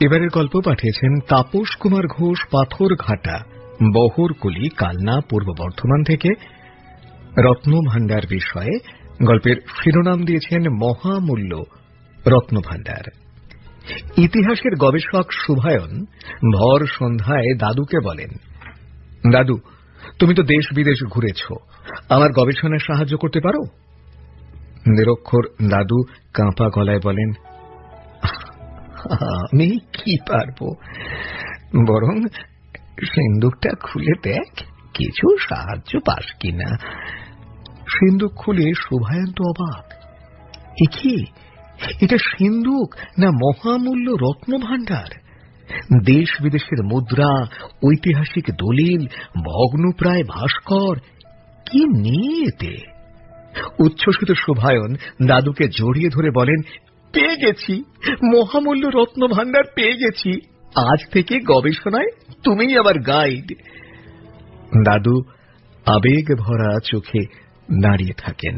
এবারের গল্প পাঠিয়েছেন তাপস কুমার ঘোষ পাথরঘাটা বহরকুলি কালনা, পূর্ব বর্ধমান থেকে। রত্ন ভাণ্ডার বিষয়ে গল্পের শিরোনাম দিয়েছেন মহামূল্য রত্ন ভাণ্ডার। ইতিহাসের গবেষক শুভায়ন ভর সন্ধ্যায় দাদুকে বলেন, দাদু, তুমি তো দেশ বিদেশ ঘুরেছ, আমার গবেষণায় সাহায্য করতে পারো? নিরক্ষর দাদু কাঁপা গলায় বলেন আমি কি পারব? বরং সিন্দুকটা খুলে দেখ, কিছু সাহায্য পাস কিনা। সিন্দুক খুলে শোভায়ন্ত অবাক। এ কি? এটা সিন্দুক না মহামূল্য রত্ন ভাণ্ডার দেশ বিদেশের মুদ্রা, ঐতিহাসিক দলিল ভগ্নপ্রায় ভাস্কর, কি নিয়ে এতে? উচ্ছ্বসিত শোভায়ন দাদুকে জড়িয়ে ধরে বলেন পেয়ে গেছি। মহামূল্য রত্ন ভান্ডার পেয়ে গেছি। আজ থেকে গবেষণায় তুমিই আবার গাইড দাদু, আবেগ ভরা চোখে দাঁড়িয়ে থাকেন।